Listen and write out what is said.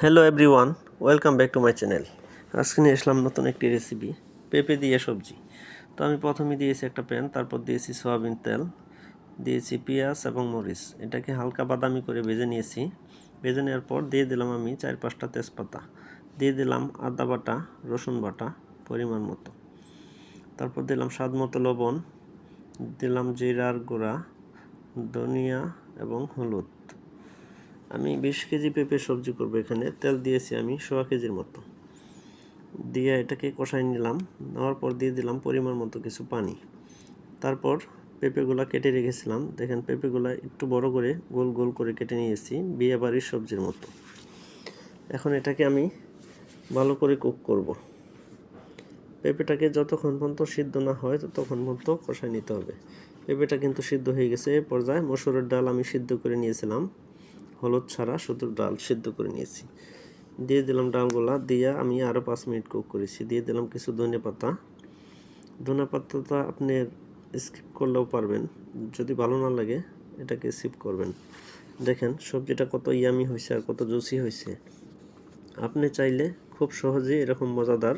Hello everyone welcome back to my channel আজকে নিয়ে আসলাম নতুন একটি রেসিপি পেঁপে দিয়ে সবজি। তো আমি প্রথমে দিয়েছি একটা প্যান, তারপর দিয়েছি সয়াবিন তেল, দিয়েছি পেঁয়াজ এবং মরিচ। এটাকে হালকা বাদামি করে ভেজে নিয়েছি। ভেজে নেওয়ার পর দিয়ে দিলাম আমি চার পাঁচটা তেজপাতা। দিয়ে দিলাম আদা বাটা, রসুন বাটা, পরিমাণ মতো। তারপর দিলাম স্বাদ মতো লবণ। দিলাম জিরার গুঁড়া, ধনিয়া এবং হলুদ। আমি বিশ কেজি পেঁপে সবজি করব এখানে। তেল দিয়েছি আমি সোয়া কেজির মতো। দিয়ে এটাকে কষাই নিলাম। নেওয়ার পর দিয়ে দিলাম পরিমাণ মতো কিছু পানি। তারপর পেঁপেগুলা কেটে রেখেছিলাম। দেখেন পেঁপেগুলা একটু বড় করে গোল গোল করে কেটে নিয়েছি বিয়ে বাড়ির সবজির মতো। এখন এটাকে আমি ভালো করে কুক করব। পেঁপেটাকে যতক্ষণ পর্যন্ত সিদ্ধ না হয় ততক্ষণ পর্যন্ত কষাই নিতে হবে। পেঁপেটা কিন্তু সিদ্ধ হয়ে গেছে। এ পর্যায়ে মসুরের ডাল আমি সিদ্ধ করে নিয়েছিলাম। হলুদ ছাড়া শুধু ডাল সিদ্ধ করে নিয়েছি। দিয়ে দিলাম ডালগুলা, দিয়ে আমি আরও পাঁচ মিনিট কুক করেছি। দিয়ে দিলাম কিছু ধনে পাতা। ধনে পাতাটা আপনি স্কিপ করলেও পারবেন, যদি ভালো না লাগে এটাকে স্কিপ করবেন। দেখেন সবজিটা কত ইয়ামি হয়েছে আর কত জুসি হয়েছে। আপনি চাইলে খুব সহজেই এরকম মজাদার